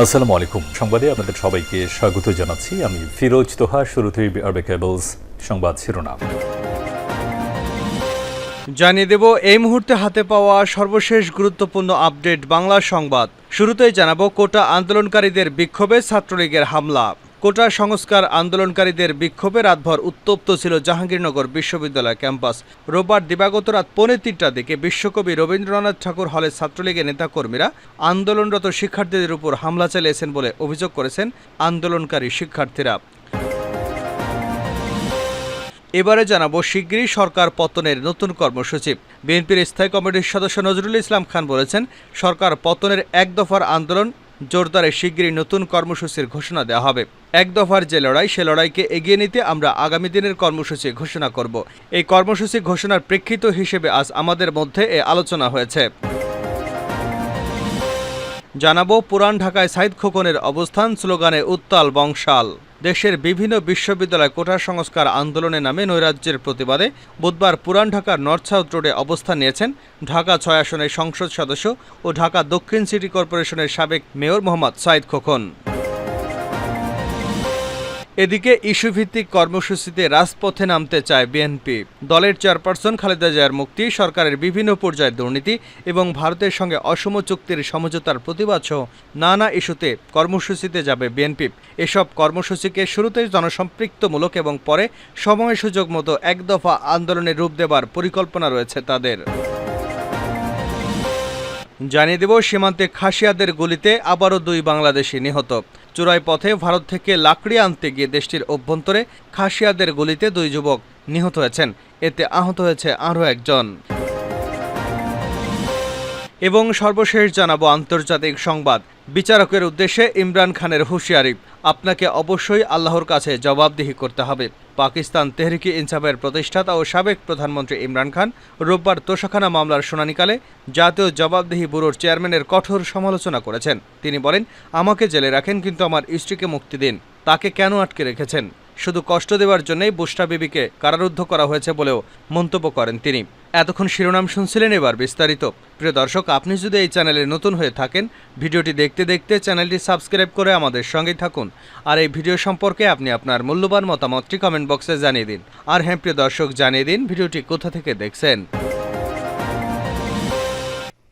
আসসালামু আলাইকুম। সংবাদে আপনাদের সবাইকে স্বাগত জানাচ্ছি। আমি ফিরোজ তোহা, শুরুতেই আরবে কেবলস সংবাদ শিরোনাম। জানিয়ে দেব, এই মুহূর্তে হাতে পাওয়া সর্বশেষ গুরুত্বপূর্ণ আপডেট বাংলা সংবাদ। শুরুতেই জানাব, কোটা আন্দোলনকারীদের বিক্ষোভে ছাত্রলীগের হামলা। কোটা সংস্কার আন্দোলনকারীদের বিক্ষোভে রাতভর উত্তপ্ত ছিল জাহাঙ্গীরনগর বিশ্ববিদ্যালয় ক্যাম্পাস। রোববার দিবাগত রাত পৌনে তিনটার দিকে বিশ্বকবি রবীন্দ্রনাথ ঠাকুর হলে ছাত্রলীগের নেতাকর্মীরা আন্দোলনরত শিক্ষার্থীদের উপর হামলা চালিয়েছেন বলে অভিযোগ করেছেন আন্দোলনকারী শিক্ষার্থীরা। এবারে জানাব শিগগিরই সরকার পতনের নতুন কর্মসূচি। বিএনপির স্থায়ী কমিটির সদস্য নজরুল ইসলাম খান বলেছেন, সরকার পতনের এক দফার আন্দোলন জোরদারে শিগগিরই নতুন কর্মসূচির ঘোষণা দেওয়া হবে। এক দফার যে লড়াই, সে লড়াইকে এগিয়ে নিতে আমরা আগামী দিনের কর্মসূচি ঘোষণা করব। এই কর্মসূচি ঘোষণার প্রেক্ষিত হিসেবে আজ আমাদের মধ্যে এ আলোচনা হয়েছে। জানাব, পুরান ঢাকায় সাইদ খোকনের অবস্থান, স্লোগানে উত্তাল বংশাল। দেশের বিভিন্ন বিশ্ববিদ্যালয় কোটা সংস্কার আন্দোলনে নামে নৈরাজ্যের প্রতিবাদে বুধবার পুরান ঢাকার নর্থ সাউথ রোডে অবস্থান নিয়েছেন ঢাকা ছয় আসনের সংসদ সদস্য ও ঢাকা দক্ষিণ সিটি কর্পোরেশনের সাবেক মেয়র মোহাম্মদ সাইদ খোকন। এদিকে ইস্যুভিত্তিক কর্মসূচিতে রাজপথে নামতে চায় বিএনপি। দলের চেয়ারপারসন খালেদা জিয়ার মুক্তি, সরকারের বিভিন্ন পর্যায়ে দুর্নীতি এবং ভারতের সঙ্গে অসম চুক্তির সমঝোতার প্রতিবাদ সহ নানা ইস্যুতে কর্মসূচিতে যাবে বিএনপি। এসব কর্মসূচিকে শুরুতেই জনসম্পৃক্তমূলক এবং পরে সময় সুযোগ মতো এক দফা আন্দোলনের রূপ দেবার পরিকল্পনা রয়েছে তাদের। জানিয়ে দেব, সীমান্তে খাসিয়াদের গুলিতে আবারও দুই বাংলাদেশি নিহত। চূড়াই পথে ভারত থেকে লাকড়ি আনতে গিয়ে দেশটির অভ্যন্তরে খাসিয়াদের গলিতে দুই যুবক নিহত হয়েছেন। এতে আহত হয়েছে আরও একজন। এবং সর্বশেষ জানাব আন্তর্জাতিক সংবাদ। বিচারকের উদ্দেশ্যে ইমরান খানের হুঁশিয়ারি। আপনাকে অবশ্যই আল্লাহর কাছে জবাবদিহি করতে হবে। পাকিস্তান তেহরিকি ইনসাফের প্রতিষ্ঠাতা ও সাবেক প্রধানমন্ত্রী ইমরান খান রোববার তোষাখানা মামলার শুনানিকালে জাতীয় জবাবদিহি ব্যুরোর চেয়ারম্যানের কঠোর সমালোচনা করেছেন। তিনি বলেন, আমাকে জেলে রাখেন, কিন্তু আমার স্ত্রীকে মুক্তি দিন। তাকে কেন আটকে রেখেছেন? শুধু কষ্ট দেওয়ার জন্যই বুষ্টা বিবিকে কারারুদ্ধ করা হয়েছে বলেও মন্তব্য করেন তিনি। এতক্ষণ শিরোনাম শুনছিলেন এবার বিস্তারিত। প্রিয় দর্শক, আপনি যদি এই চ্যানেলে নতুন হয়ে থাকেন, ভিডিওটি দেখতে দেখতে চ্যানেলটি সাবস্ক্রাইব করে আমাদের সঙ্গেই থাকুন। আর এই ভিডিও সম্পর্কে আপনি আপনার মূল্যবান মতামতটি কমেন্ট বক্সে জানিয়ে দিন। আর হ্যাঁ প্রিয় দর্শক, জানিয়ে দিন ভিডিওটি কোথা থেকে দেখছেন।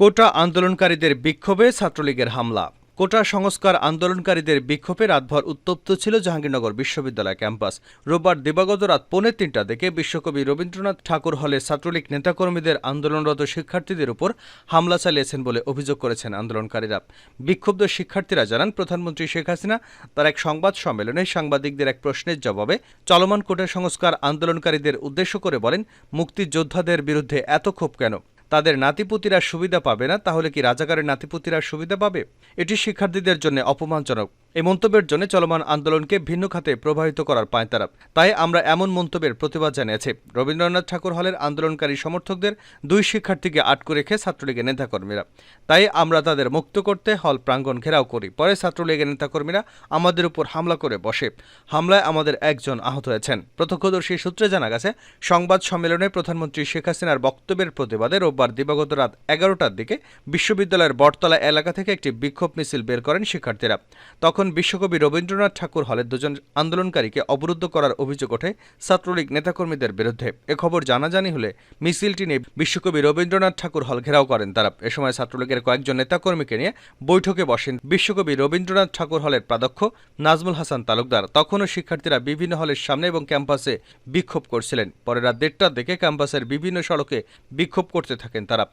কোটা আন্দোলনকারীদের বিক্ষোভে ছাত্রলীগের হামলা। কোটা সংস্কার আন্দোলনকারীদের বিক্ষোভে রাতভর উত্তপ্ত ছিল জাহাঙ্গীরনগর বিশ্ববিদ্যালয় ক্যাম্পাস। রোববার দিবাগত রাত পৌনে তিনটা থেকে বিশ্বকবি রবীন্দ্রনাথ ঠাকুর হলে ছাত্রলীগ নেতাকর্মীদের আন্দোলনরত শিক্ষার্থীদের উপর হামলা চালিয়েছেন বলে অভিযোগ করেছেন আন্দোলনকারীরা। বিক্ষুব্ধ শিক্ষার্থীরা জানান, প্রধানমন্ত্রী শেখ হাসিনা তার এক সংবাদ সম্মেলনে সাংবাদিকদের এক প্রশ্নের জবাবে চলমান কোটা সংস্কার আন্দোলনকারীদের উদ্দেশ্য করে বলেন, মুক্তিযোদ্ধাদের বিরুদ্ধে এত ক্ষোভ কেন? তাদের নাতিপুতিরা সুবিধা পাবে না, তাহলে কি রাজাকারের নাতিপুতিরা সুবিধা পাবে? এটি শিক্ষার্থীদের জন্য অপমানজনক। এই মন্তব্যের জন্য চলমান আন্দোলনকে ভিন্ন খাতে প্রভাবিত করার পায় তারা তাই আমরা এমন মন্তব্যের প্রতিবাদ জানিয়েছি। রবীন্দ্রনাথ ঠাকুর হলের আন্দোলনকারী সমর্থকদের দুই শিক্ষার্থীকে আটকে রেখে ছাত্রলীগের নেতাকর্মীরা। তাই আমরা তাদের মুক্ত করতে হল প্রাঙ্গণ ঘেরাও করি। পরে ছাত্রলীগের নেতাকর্মীরা আমাদের উপর হামলা করে বসে। হামলায় আমাদের একজন আহত হয়েছেন। প্রত্যক্ষদর্শী সূত্রে জানা গেছে, সংবাদ সম্মেলনে প্রধানমন্ত্রী শেখ হাসিনার বক্তব্যের প্রতিবাদে রোববার দিবাগত রাত এগারোটার দিকে বিশ্ববিদ্যালয়ের বটতলা এলাকা থেকে একটি বিক্ষোভ মিছিল বের করেন শিক্ষার্থীরা। তখন বিশ্বকবি রবীন্দ্রনাথ ঠাকুর হলের দুজন আন্দোলনকারীকে অবরুদ্ধ করার অভিযোগ ওঠে ছাত্রলীগ নেতাকর্মীদের বিরুদ্ধে। এ খবর জানাজানি হলে মিছিলটি নিয়ে বিশ্বকবি রবীন্দ্রনাথ ঠাকুর হল ঘেরাও করেন তারা। এ সময় ছাত্রলীগের কয়েকজন নেতাকর্মীকে নিয়ে বৈঠকে বসেন বিশ্বকবি রবীন্দ্রনাথ ঠাকুর হলের প্রাধ্যক্ষ নাজমুল হাসান তালুকদার। তখনও শিক্ষার্থীরা বিভিন্ন হলের সামনে এবং ক্যাম্পাসে বিক্ষোভ করছিলেন। পরে রাত দেড়টার দিকে ক্যাম্পাসের বিভিন্ন সড়কে বিক্ষোভ করতে থাকেন তারা।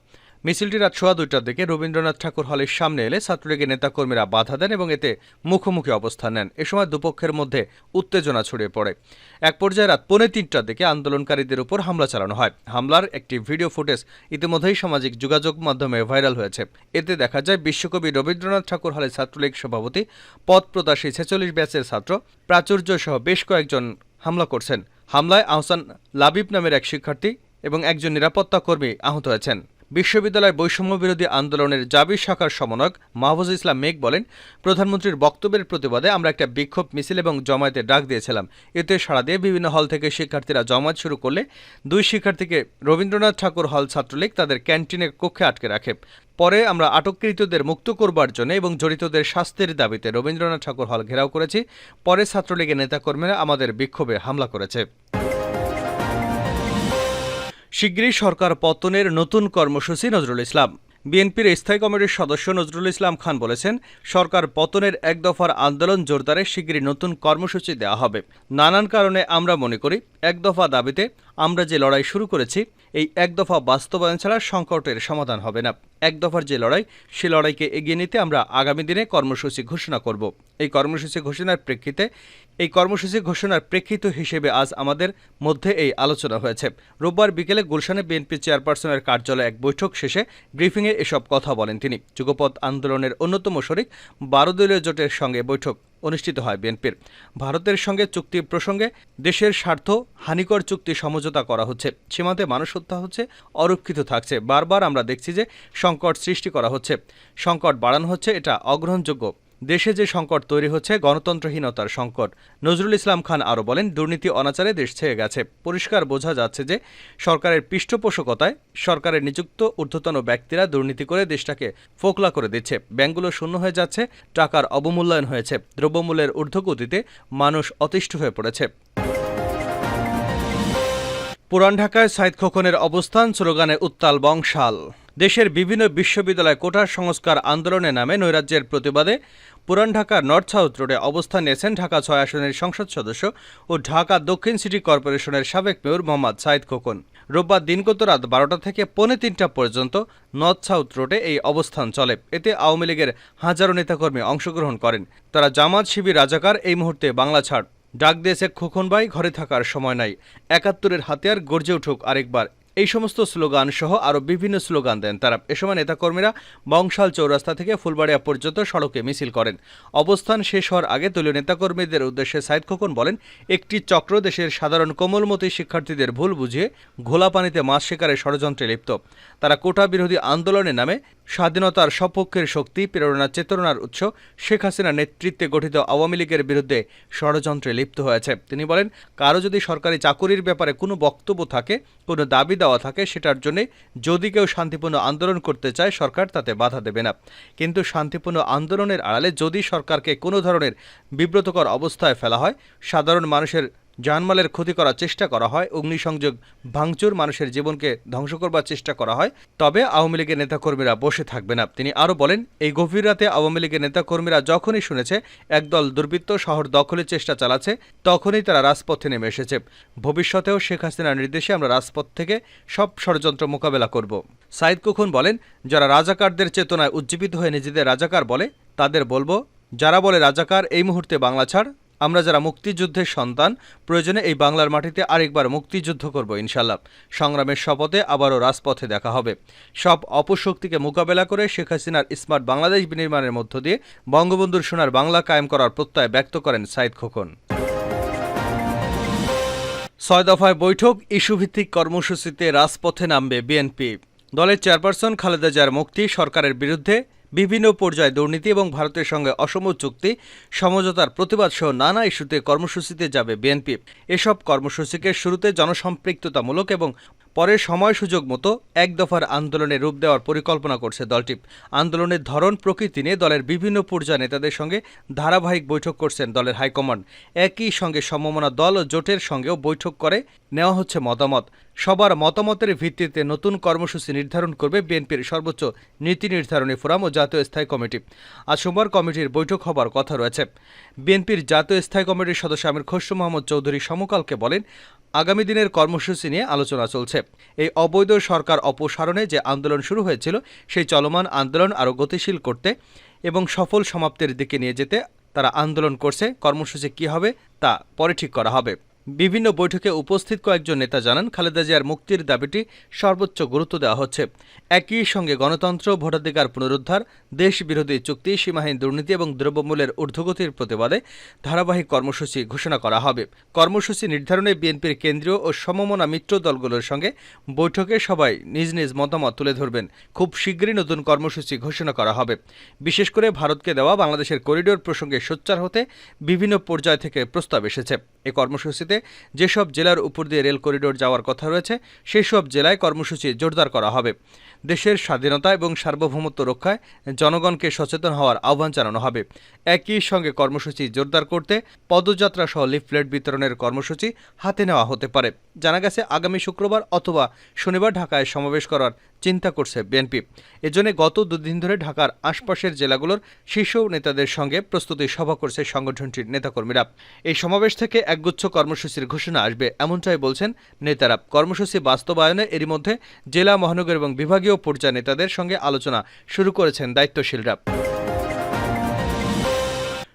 মিছিলটি রাত সোয়া দুইটার দিকে রবীন্দ্রনাথ ঠাকুর হলের সামনে এলে ছাত্রলীগের নেতাকর্মীরা বাধা দেন এবং এতে মুখোমুখি অবস্থান নেন। এ সময় দুপক্ষের মধ্যে উত্তেজনা ছড়িয়ে পড়ে। এক পর্যায়ে রাত পৌনে তিনটার দিকে আন্দোলনকারীদের উপর হামলা চালানো হয়। হামলার একটি ভিডিও ফুটেজ ইতিমধ্যেই সামাজিক যোগাযোগ মাধ্যমে ভাইরাল হয়েছে। এতে দেখা যায়, বিশ্বকবি রবীন্দ্রনাথ ঠাকুর হলের ছাত্রলীগ সভাপতি পদ ছেচল্লিশ ব্যাচের ছাত্র প্রাচুর্য সহ বেশ কয়েকজন হামলা করছেন। হামলায় আহসান লাবিব নামের এক শিক্ষার্থী এবং একজন নিরাপত্তা কর্মী আহত হয়েছেন। বিশ্ববিদ্যালয় বৈষম্য বিরোধী আন্দোলনের জাবি শাখার সমন্বয়ক মাহফুজ ইসলাম মেঘ বলেন, প্রধানমন্ত্রীর বক্তব্যের প্রতিবাদে আমরা একটা বিক্ষোভ মিছিল এবং জমায়েতের ডাক দিয়েছিলাম। এতে সাড়া দিয়ে বিভিন্ন হল থেকে শিক্ষার্থীরা জমায়েত শুরু করলে দুই শিক্ষার্থীকে রবীন্দ্রনাথ ঠাকুর হল ছাত্রলীগ তাদের ক্যান্টিনের কক্ষে আটকে রাখে। পরে আমরা আটককৃতদের মুক্ত করবার জন্য এবং জড়িতদের শাস্তির দাবিতে রবীন্দ্রনাথ ঠাকুর হল ঘেরাও করেছি। পরে ছাত্রলীগের নেতাকর্মীরা আমাদের বিক্ষোভে হামলা করেছে। শিগগিরই সরকার পতনের নতুন কর্মসূচি নজরুল ইসলাম। বিএনপির স্থায়ী কমিটির সদস্য নজরুল ইসলাম খান বলেছেন, সরকার পতনের এক দফার আন্দোলন জোরদারে শিগগিরই নতুন কর্মসূচি দেওয়া হবে। নানান কারণে আমরা মনে করি, এক দফা দাবিতে আমরা যে লড়াই শুরু করেছি, এই এক দফা বাস্তবায়ন ছাড়া সংকটের সমাধান হবে না। এক দফার যে লড়াই, সে লড়াইকে এগিয়ে নিতে আমরা আগামী দিনে কর্মসূচি ঘোষণা করব। এই কর্মসূচি ঘোষণার প্রেক্ষিতে, এই কর্মসূচি ঘোষণার প্রেক্ষিত হিসেবে আজ আমাদের মধ্যে এই আলোচনা হয়েছে। রোববার বিকেলে গুলশানে বিএনপি চেয়ারপারসনের কার্যালয়ে এক বৈঠক শেষে ব্রিফিংয়ে এসব কথা বলেন তিনি। যুগপথ আন্দোলনের অন্যতম শরিক বারো দলীয় জোটের সঙ্গে বৈঠক অনুষ্ঠিত হয় বিএনপির। ভারতের সঙ্গে চুক্তি প্রসঙ্গে দেশের স্বার্থ, হানিকর চুক্তি সমঝোতা করা হচ্ছে। সীমান্তে মানুষ হত্যা হচ্ছে, অরক্ষিত থাকছে। বারবার আমরা দেখছি যে সংকট সৃষ্টি করা হচ্ছে। সংকট বাড়ানো হচ্ছে, এটা অগ্রহণযোগ্য দেশে যে সংকট তৈরি হচ্ছে, গণতন্ত্রহীনতার সংকট। নজরুল ইসলাম খান আরও বলেন, দুর্নীতি অনাচারে দেশ ছেয়ে গেছে। পরিষ্কার বোঝা যাচ্ছে যে সরকারের পৃষ্ঠপোষকতায় সরকারের নিযুক্ত ঊর্ধ্বতন ব্যক্তিরা দুর্নীতি করে দেশটাকে ফোকলা করে দিচ্ছে। ব্যাংকগুলো শূন্য হয়ে যাচ্ছে, টাকার অবমূল্যায়ন হয়েছে। দ্রব্যমূল্যের ঊর্ধ্বগতিতে মানুষ অতিষ্ঠ হয়ে পড়েছে। পুরান ঢাকায় সাইদ খোকনের অবস্থান, স্লোগানে উত্তাল বংশাল। দেশের বিভিন্ন বিশ্ববিদ্যালয় কোটার সংস্কার আন্দোলনের নামে নৈরাজ্যের প্রতিবাদে পুরান ঢাকার নর্থ সাউথ রোডে অবস্থান নিয়েছেন ঢাকা ছয় আসনের সংসদ সদস্য ও ঢাকা দক্ষিণ সিটি কর্পোরেশনের সাবেক মেয়র মোহাম্মদ সাইদ খোকন। রোববার দিনগত রাত বারোটা থেকে পৌনে তিনটা পর্যন্ত নর্থ সাউথ রোডে এই অবস্থান চলে। এতে আওয়ামী লীগের হাজারো নেতাকর্মী অংশগ্রহণ করেন। তারা জামাত শিবির রাজাকার এই মুহূর্তে বাংলা ছাড়। ডাক দিয়েছে খোকন খোকনবাই ঘরে থাকার সময় নাই। একাত্তরের হাতিয়ার গর্জে উঠুক আরেকবার। এই সমস্ত স্লোগান সহ আরও বিভিন্ন স্লোগান দেন তারা। এ সময় নেতাকর্মীরা বংশাল চৌরাস্তা থেকে ফুলবাড়িয়া পর্যন্ত সড়কে মিছিল করেন। অবস্থান শেষ হওয়ার আগে দলীয় নেতাকর্মীদের উদ্দেশ্যে সাইদ খোকন বলেন, একটি চক্র দেশের সাধারণ কোমলমতি শিক্ষার্থীদের ভুল বুঝিয়ে ঘোলা পানিতে মাছ শিকারে ষড়যন্ত্রে লিপ্ত। তারা কোটা বিরোধী আন্দোলনের নামে স্বাধীনতার সপক্ষের শক্তি, প্রেরণা, চেতনার উৎস শেখ হাসিনার নেতৃত্বে গঠিত আওয়ামী লীগের বিরুদ্ধে ষড়যন্ত্রে লিপ্ত হয়েছে। তিনি বলেন, কারও যদি সরকারি চাকুরির ব্যাপারে কোনো বক্তব্য থাকে, কোনো দাবি দেওয়া থাকে সেটার জন্য যদি কেউ শান্তিপূর্ণ আন্দোলন করতে চায়, সরকার তাতে বাধা দেবে না। কিন্তু শান্তিপূর্ণ আন্দোলনের আড়ালে যদি সরকারকে কোনো ধরনের বিব্রতকর অবস্থায় ফেলা হয়, সাধারণ মানুষের জানমালের ক্ষতি করার চেষ্টা করা হয়, অগ্নিসংযোগ ভাঙচুর মানুষের জীবনকে ধ্বংস করবার চেষ্টা করা হয়, তবে আওয়ামী লীগের নেতাকর্মীরা বসে থাকবে না। তিনি আরও বলেন, এই গভীর রাতে আওয়ামী লীগের নেতাকর্মীরা যখনই শুনেছে একদল দুর্বৃত্ত শহর দখলের চেষ্টা চালাচ্ছে, তখনই তারা রাজপথে নেমে এসেছে। ভবিষ্যতেও শেখ হাসিনার নির্দেশে আমরা রাজপথ থেকে সব ষড়যন্ত্র মোকাবেলা করব। সাইদ কুকুন বলেন, যারা রাজাকারদের চেতনায় উজ্জীবিত হয়ে নিজেদের রাজাকার বলে, তাদের বলব, যারা বলে রাজাকার এই মুহূর্তে বাংলা ছাড় আমরা যারা মুক্তিযুদ্ধের সন্তান, প্রয়োজনে এই বাংলার মাটিতে আরেকবার মুক্তিযুদ্ধ করব ইনশাল্লাহ সংগ্রামের শপথে আবারও রাজপথে দেখা হবে। সব অপশক্তিকে মোকাবেলা করে শেখ হাসিনার স্মার্ট বাংলাদেশ বিনির্মাণের মধ্য দিয়ে বঙ্গবন্ধুর সোনার বাংলা কায়েম করার প্রত্যয় ব্যক্ত করেন সাইদ খোকন। ছয় দফায় বৈঠক, ইস্যুভিত্তিক কর্মসূচিতে রাজপথে নামবে বিএনপি। দলের চেয়ারপারসন খালেদা জিয়ার মুক্তি সরকারের বিরুদ্ধে বিভিন্ন পর্যায়ে দুর্নীতি এবং ভারতের সঙ্গে অসম চুক্তি, সমঝোতার প্রতিবাদ সহ নানা ইস্যুতে কর্মসূচিতে যাবে বিএনপি। এসব কর্মসূচিকে শুরুতে জনসম্পৃক্ততামূলক এবং পরে সময় সুযোগ মতো এক দফার আন্দোলনে রূপ দেওয়ার পরিকল্পনা করছে দলটি। আন্দোলনের ধরন, প্রকৃতি নিয়ে দলের বিভিন্ন পর্যায়ে নেতাদের সঙ্গে ধারাবাহিক বৈঠক করছেন দলের হাইকমান্ড। একই সঙ্গে সমমনা দল ও জোটের সঙ্গেও বৈঠক করে, নেওয়া হচ্ছে মতামত। সবার মতামতের ভিত্তিতে নতুন কর্মসূচি নির্ধারণ করবে বিএনপির সর্বোচ্চ নীতি নির্ধারণী ফোরাম ও জাতীয় স্থায়ী কমিটি। আজ সোমবার কমিটির বৈঠক হবার কথা রয়েছে। বিএনপির জাতীয় স্থায়ী কমিটির সদস্য আমির খসরু মোহাম্মদ চৌধুরী সমকালকে বলেন আগামী দিনের কর্মসূচি নিয়ে আলোচনা চলছে। এই অবৈধ সরকার অপসারণে যে আন্দোলন শুরু হয়েছিল, সেই চলমান আন্দোলন আরও গতিশীল করতে এবং সফল সমাপ্তির দিকে নিয়ে যেতে তারা আন্দোলন করছে। কর্মসূচি কী হবে, তা পরে ঠিক করা হবে। বিভিন্ন বৈঠকে উপস্থিত কয়েকজন নেতা জানান খালেদা জিয়ার মুক্তির দাবিটি সর্বোচ্চ গুরুত্ব দেওয়া হচ্ছে। একই সঙ্গে গণতন্ত্র, ভোটাধিকার পুনরুদ্ধার দেশ বিরোধী চুক্তি, সীমাহীন দুর্নীতি এবং দ্রব্যমূল্যের ঊর্ধ্বগতির প্রতিবাদে ধারাবাহিক কর্মসূচি ঘোষণা করা হবে। কর্মসূচি নির্ধারণে বিএনপির কেন্দ্রীয় ও সমমনা মিত্র দলগুলোর সঙ্গে বৈঠকে সবাই নিজ নিজ মতামত তুলে ধরবেন। খুব শীঘ্রই নতুন কর্মসূচি ঘোষণা করা হবে। বিশেষ করে ভারতকে দেওয়া বাংলাদেশের করিডোর প্রসঙ্গে সোচ্চার হতে বিভিন্ন পর্যায় থেকে প্রস্তাব এসেছে। এ কর্মসূচিতে যেসব জেলার উপর দিয়ে রেল করিডোর যাওয়ার কথা রয়েছে সেই সব জেলায় কর্মসূচি জোরদার করা হবে। দেশের স্বাধীনতা এবং সার্বভৌমত্ব রক্ষায় জনগণকে সচেতন হওয়ার আহ্বান জানানো হবে। একই সঙ্গে কর্মসূচি জোরদার করতে পদযাত্রা সহ লিফলেট বিতরণের কর্মসূচি হাতে নেওয়া হতে পারে। জানা গেছে আগামী শুক্রবার অথবা শনিবার ঢাকায় সমাবেশ করার চিন্তা করছে বিএনপি। এজন্য গত দুদিন ধরে ঢাকার আশপাশের জেলাগুলোর শীর্ষ নেতাদের সঙ্গে প্রস্তুতি সভা করছে সংগঠনটির নেতাকর্মীরা। এই সমাবেশ থেকে একগুচ্ছ কর্মসূচির ঘোষণা আসবে, এমনটাই বলছেন নেতারা। কর্মসূচি বাস্তবায়নে এরই মধ্যে জেলা মহানগর এবং বিভাগীয় পর্যায়ে নেতাদের সঙ্গে আলোচনা শুরু করেছেন দায়িত্বশীলরা।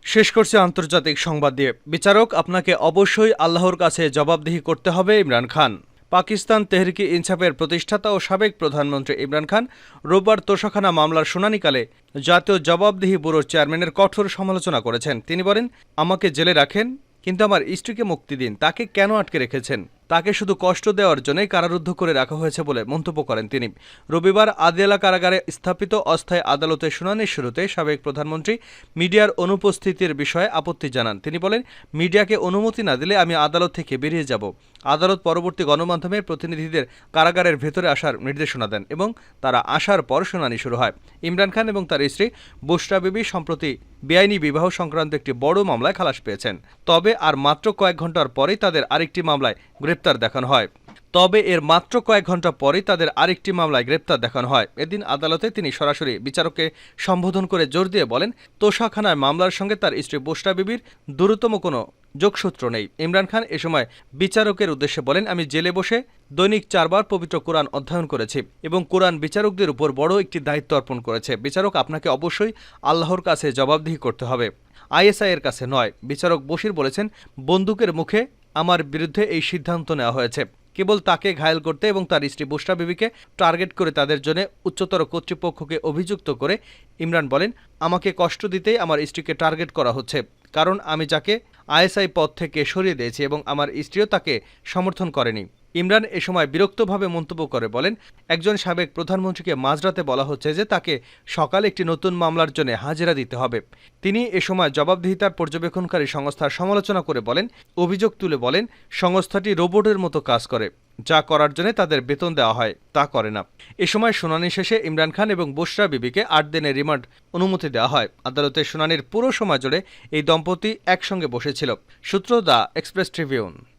শেষ করছে আন্তর্জাতিক সংবাদ দিয়ে। বিচারক, আপনাকে অবশ্যই আল্লাহর কাছে জবাবদিহি করতে হবে, ইমরান খান। পাকিস্তান তেহরিকি ইনসাফের প্রতিষ্ঠাতা ও সাবেক প্রধানমন্ত্রী ইমরান খান রোববার তোষাখানা মামলার শুনানিকালে জাতীয় জবাবদিহি ব্যুরোর চেয়ারম্যানের কঠোর সমালোচনা করেছেন। তিনি বলেন, আমাকে জেলে রাখেন কিন্তু আমার স্ত্রীকে মুক্তি দিন। তাকে কেন আটকে রেখেছেন? তাকে শুধু কষ্ট দেওয়ার জন্যই কারারুদ্ধ করে রাখা হয়েছে বলে মন্তব্য করেন তিনি। রবিবার আদিয়ালা কারাগারে স্থাপিত অস্থায়ী আদালতের শুনানির শুরুতে সাবেক প্রধানমন্ত্রী মিডিয়ার অনুপস্থিতির বিষয়ে আপত্তি জানান। তিনি বলেন, মিডিয়াকে অনুমতি না দিলে আমি আদালত থেকে বেরিয়ে যাব। আদালত পরবর্তী গণমাধ্যমের প্রতিনিধিদের কারাগারের ভেতরে আসার নির্দেশনা দেন এবং তারা আসার পর শুনানি শুরু হয়। ইমরান খান এবং তার স্ত্রী বুশরা বিবি সম্প্রতি বেআইনি বিবাহ সংক্রান্ত একটি বড় মামলায় খালাস পেয়েছেন। তবে আর মাত্র কয়েক ঘণ্টার পরেই তাদের আরেকটি মামলায় গ্রেপ্তার দেখানো হয়। তবে এর মাত্র কয়েক ঘণ্টা পরেই তাদের আরেকটি মামলায় গ্রেপ্তার দেখানো হয়। এদিন আদালতে তিনি সরাসরি বিচারককে সম্বোধন করে জোর দিয়ে বলেন তোষাখানায় মামলার সঙ্গে তার স্ত্রী বোস্টা বিবির দ্রুততম কোনো যোগসূত্র নেই। ইমরান খান এ সময় বিচারকের উদ্দেশ্যে বলেন, আমি জেলে বসে দৈনিক চারবার পবিত্র কোরআন অধ্যয়ন করেছি এবং কোরআন বিচারকদের উপর বড় একটি দায়িত্ব অর্পণ করেছে। বিচারক আপনাকে অবশ্যই আল্লাহর কাছে জবাবদিহি করতে হবে। আইএসআই এর কাছে নয়। বিচারক বশির বলেছেন, বন্দুকের মুখে আমার বিরুদ্ধে এই সিদ্ধান্ত নেওয়া হয়েছে। কেবল তাকে ঘায়েল করতে এবং তার স্ত্রী বুসরা বিবিকে টার্গেট করে তাদের জন্য উচ্চতর কর্তৃপক্ষকে অভিযুক্ত করে ইমরান বলেন, আমাকে কষ্ট দিতেই আমার স্ত্রীকে টার্গেট করা হচ্ছে, কারণ আমি যাকে আইএসআই পদ থেকে সরিয়ে দিয়েছি এবং আমার স্ত্রীও তাকে সমর্থন করেনি। ইমরান এ সময় বিরক্তভাবে মন্তব্য করে বলেন, একজন সাবেক প্রধানমন্ত্রীকে মাঝরাতে বলা হচ্ছে যে তাকে সকালে একটি নতুন মামলার জন্য হাজিরা দিতে হবে। তিনি এ সময় জবাবদিহিতার পর্যবেক্ষণকারী সংস্থার সমালোচনা করে বলেন, অভিযোগ তুলে বলেন, সংস্থাটি রোবটের মতো কাজ করে। যা করার জন্য তাদের বেতন দেওয়া হয়, তা করে না। এ সময় শুনানি শেষে ইমরান খান এবং বুশরা বিবিকে আট দিনের রিমান্ড অনুমতি দেওয়া হয়। আদালতের শুনানির পুরো সময় জুড়ে এই দম্পতি একসঙ্গে বসেছিল। সূত্র দ্য এক্সপ্রেস ট্রিবিউন।